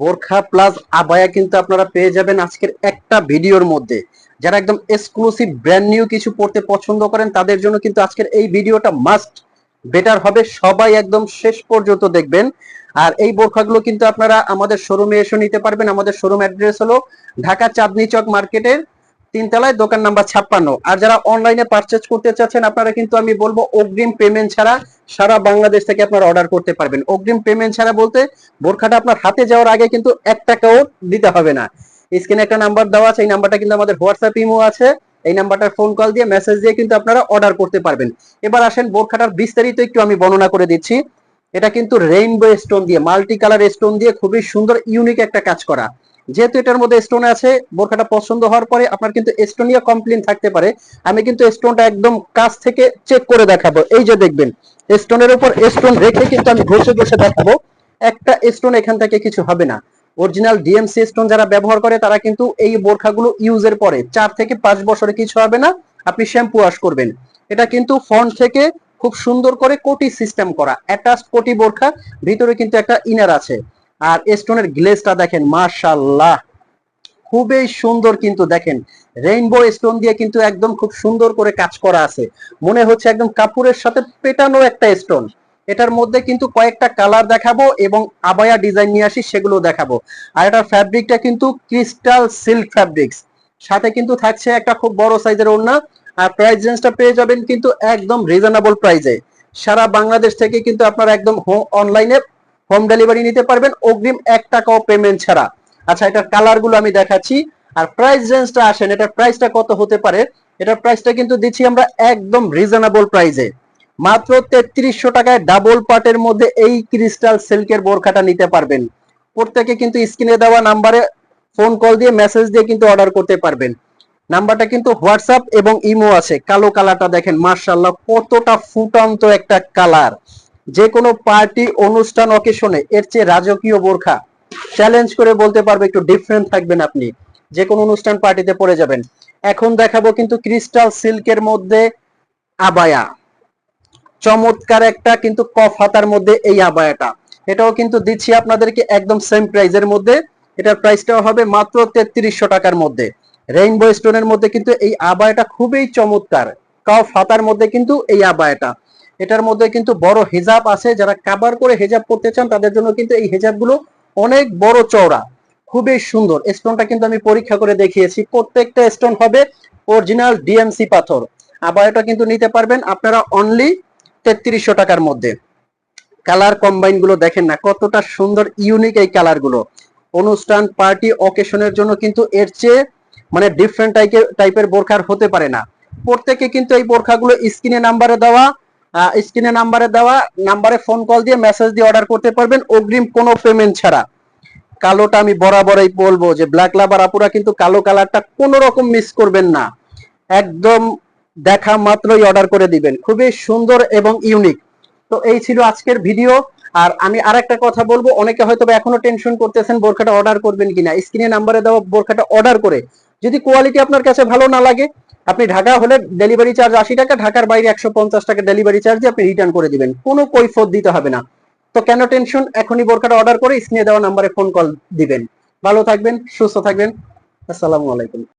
বোরখা plus abaya কিন্তু আপনারা পেয়ে যাবেন আজকের একটা ভিডিওর মধ্যে। যারা একদম এক্সক্লুসিভ ব্র্যান্ড নিউ কিছু পড়তে পছন্দ করেন, তাদের জন্য কিন্তু আজকের এই ভিডিওটা মাস্ট বেটার হবে, সবাই একদম শেষ পর্যন্ত দেখবেন। আর এই বোরখাগুলো কিন্তু আপনারা আমাদের শোরুমে এসে নিতে পারবেন। আমাদের শোরুম অ্যাড্রেস হলো ঢাকা চাঁদনি চক মার্কেটের তিনতলায় দোকান নাম্বার ছাপ্পান্ন। আর যারা অনলাইনে পারচেজ করতে চাচ্ছেন, আপনারা কিন্তু আমি বলব অগ্রিম পেমেন্ট ছাড়া সারা বাংলাদেশ থেকে আপনারা অর্ডার করতে পারবেন। অগ্রিম পেমেন্ট ছাড়া বলতে বোরখাটা আপনার হাতে যাওয়ার আগে কিন্তু এক টাকাও দিতে হবে না। স্ক্রিনে একটা নাম্বার দেওয়া আছে, এই নাম্বারটা কিন্তু আমাদের হোয়াটসঅ্যাপ ইমো আছে। এই নাম্বারটার ফোন কল দিয়ে মেসেজ দিয়ে কিন্তু আপনারা অর্ডার করতে পারবেন। এবার আসেন বোরখাটার বিস্তারিত একটু আমি বর্ণনা করে দিচ্ছি। এটা কিন্তু রেইনবো স্টোন দিয়ে মাল্টি কালার স্টোন দিয়ে খুবই সুন্দর ইউনিক একটা কাজ করা। যেহেতু এটার মধ্যে স্টোন আছে, বোরখাটা পছন্দ হওয়ার পরে আপনার কিন্তু স্টোনিয়া কমপ্লেন থাকতে পারে। আমি কিন্তু স্টোনটা একদম কাছ থেকে চেক করে দেখাবো। এই যে দেখবেন স্টোনের উপর স্টোন রেখে কিন্তু আমি ঘষে ঘষে দেখাবো। একটা স্টোন এখান থেকে কিছু হবে না। অরিজিনাল ডিএমসি স্টোন যারা ব্যবহার করে, তারা কিন্তু এই বোরখাগুলো ইউজের পরে, চার থেকে পাঁচ বছরে কিছু হবে না, আপনি শ্যাম্পু ওয়াশ করবেন। এটা কিন্তু ফন্ট থেকে খুব সুন্দর করে কোটি সিস্টেম করা অ্যাটাচ কোটি বোরখা, ভিতরে কিন্তু একটা ইনার আছে। আর স্টোনের গ্লেজটা দেখেন মাশাল্লাহ খুবই সুন্দর কিন্তু দেখেন রেইনবো স্টোন দিয়ে কিন্তু একদম খুব সুন্দর করে কাজ করা আছে। মনে হচ্ছে একদম কাপড়ের সাথে পেটানো একটা স্টোন এটার মধ্যে কিন্তু কয়েকটা কালার দেখাবো এবং আবায়া ডিজাইন নিয়ে আসি, সেগুলো দেখাবো। আর এটার ফ্যাব্রিকটা কিন্তু ক্রিস্টাল সিল্ক ফ্যাব্রিক্স সাথে কিন্তু থাকছে একটা খুব বড় সাইজের ওড়না। আর প্রাইস রেঞ্জটা পেয়ে যাবেন কিন্তু একদম রিজনেবল প্রাইসে সারা বাংলাদেশ থেকে কিন্তু আপনারা একদম অনলাইনে হোম ডেলিভারি নিতে পারবেন, অগ্রিম এক টাকাও পেমেন্ট ছাড়া। আচ্ছা এটার কালারগুলো আমি দেখাচ্ছি। আর প্রাইস রেঞ্জটা আসেন, এটার প্রাইসটা কত হতে পারে? এটার প্রাইসটা কিন্তু দিচ্ছি আমরা একদম রিজনেবল প্রাইসে মাত্র তেত্রিশশো টাকায় ডাবল পার্টের মধ্যে এই ক্রিস্টাল সিল্কের বোরখাটা নিতে পারবেন। প্রত্যেকে কিন্তু স্ক্রিনে দেওয়া নাম্বারে ফোন কল দিয়ে মেসেজ দিয়ে কিন্তু অর্ডার করতে পারবেন। নাম্বারটা কিন্তু হোয়াটসঅ্যাপ এবং ইমো আছে। কালো কালারটা দেখেন মার্শাল্লাহ কতটা ফুটন্ত একটা কালার যে কোনো পার্টি, অনুষ্ঠান অকেশনে এর চেয়ে রাজকীয় বোরখা। চ্যালেঞ্জ করে বলতে পারবে, একটু ডিফারেন্ট থাকবেন আপনি। যে কোনো অনুষ্ঠান পার্টিতে পরে যাবেন। এখন দেখাবো কিন্তু ক্রিস্টাল সিল্কের মধ্যে আবায়া। চমৎকার একটা কিন্তু কফ হাতার মধ্যে এই আবায়াটা। এটাও কিন্তু দিচ্ছি আপনাদেরকে একদম সেম প্রাইজের মধ্যে। এটার প্রাইসটাও হবে মাত্র তেত্রিশশো টাকার মধ্যে। রেইনবো স্টোনের মধ্যে কিন্তু এই আবায়াটা খুবই চমৎকার। কফ হাতার মধ্যে কিন্তু এই আবায়াটা। এটার মধ্যে কিন্তু বড় হেজাব আছে। যারা কাবার করে হেজাব পড়তে চান, তাদের জন্য কিন্তু এই হেজাবগুলো অনেক বড় চওড়া, খুবই সুন্দর। স্টোনটা কিন্তু আমি পরীক্ষা করে দেখিয়েছি। প্রত্যেকটা স্টোন হবে অরিজিনাল ডিএমসি পাথর। আবার এটা কিন্তু নিতে পারবেন আপনারা অনলি তেত্রিশশো টাকার মধ্যে। কালার কম্বাইনগুলো দেখেন না, কতটা সুন্দর ইউনিক এই কালারগুলো অনুষ্ঠান পার্টি অকেশনের জন্য কিন্তু এর চেয়ে মানে ডিফারেন্ট টাইপের বোরখার হতে পারে না। প্রত্যেকে কিন্তু এই বোরখাগুলো স্ক্রিনে নাম্বারে দেওয়া স্ক্রিনে নাম্বারে দেওয়া নাম্বারে ফোন কল দিয়ে মেসেজ দিয়ে অর্ডার করতে পারবেন। অগ্রিম কোনো পেমেন্ট ছাড়া। কালোটা আমি বরাবরই বলব যে ব্ল্যাক লাভার আপুরা কিন্তু কালো কালারটা কোনো রকম মিস করবেন না। একদম দেখা মাত্রই অর্ডার করে দিবেন। খুবই সুন্দর এবং ইউনিক তো এই ছিল আজকের ভিডিও আর আমি আর একটা কথা বলব, অনেকে হয়তো এখনও টেনশন করতেছেন বোরখাটা অর্ডার করবেন কিনা। স্ক্রিনে নাম্বারে দেওয়া বোরখাটা অর্ডার করে। যদি কোয়ালিটি আপনার কাছে ভালো না লাগে আপনি ঢাকা হলে ডেলিভারি চার্জ আশি টাকা, ঢাকার বাইরে একশো পঞ্চাশ টাকা ডেলিভারি চার্জ আপনি রিটার্ন করে দিবেন। কোনো কৈফত দিতে হবে না। তো কেন টেনশন এখনই বোরখাটা অর্ডার করে স্ক্রিনে দেওয়া নাম্বারে ফোন কল দিবেন। ভালো থাকবেন, সুস্থ থাকবেন। আসসালামু আলাইকুম।